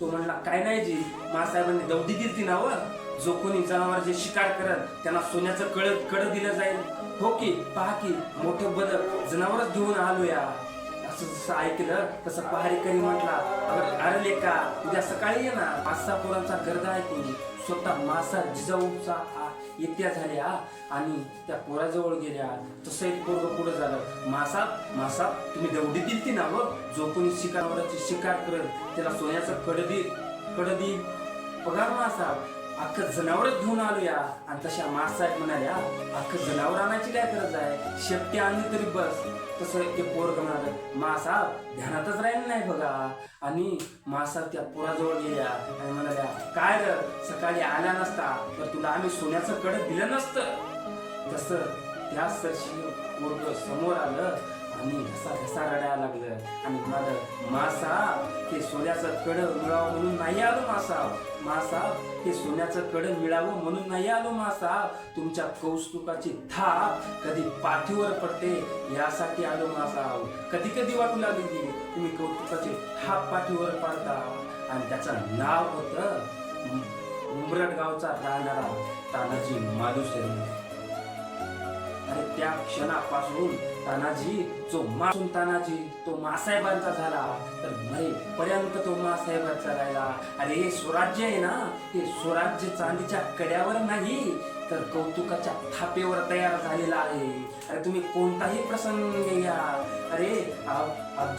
तो म्हणला काय नाही जी मासाहेबांनी दौडी दिली ती नाव जो कोणी जनावरांचे शिकार करत त्यांना सोन्याचं कळ कड दिलं जाईल. हो की पहा की मोठं बदल जनावरच घेऊन आलो या असं जसं ऐकलं तसं पहारेकरी म्हटला अरे अरे लेका उद्या सकाळी ये ना पाच सहा पोरांचा गर्दा ऐकून स्वतः मासा जिजाऊचा आ- येत्या झाल्या आणि त्या पोराजवळ गेल्या. तसं एक पोरग पुढे झालं. मासा मासा तुम्ही दौडी दिली ती ना व? जो कोणी शिकारावरची शिकार करत त्याला सोन्याचं कडदी कडदी पगार मासा. अख्खं जनावरच घेऊन आलो या आणि तशा मासाहेब म्हणाल्या अख्खं जनावर आणायची काय गरज आहे? शेपटी आणली तरी बस. तसं ते पोरग म्हणाल मासा ध्यानातच राहील नाही बघा. आणि मासा त्या पोराजवळ गेल्या आणि म्हणाल्या काय र सकाळी आला नसता तर तुला आम्ही सोन्याचं कडक दिलं नसतं. तसं त्या सरशी पोरग समोर आलं आणि घसा घसा रडायला लागलं. आणि म्हणालं मासा ते सोन्याचं कड मिळावं म्हणून नाही आलो मासा. मासा हे सोन्याचं कड मिळावं म्हणून नाही आलो मासा. तुमच्या कौस्तुकाची थाप कधी पाठीवर पडते यासाठी आलो मासा. कधी कधी वाटू लागली की तुम्ही कौतुकाची थाप पाठीवर पाडता. आणि त्याचं नाव होतं उमरट गावचा राहणारा तानाजी मालुसरी. त्या क्षणापासून तानाजी जो मासून तानाजी तो मासाहेबांचा झाला. तर मरेपर्यंत तो मासाहेबांचा राहिला. अरे हे स्वराज्य आहे ना हे स्वराज्य चांदीच्या कड्यावर नाही तर कौतुकाच्या थापेवर तयार झालेला आहे. अरे तुम्ही कोणताही प्रसंग घ्या. अरे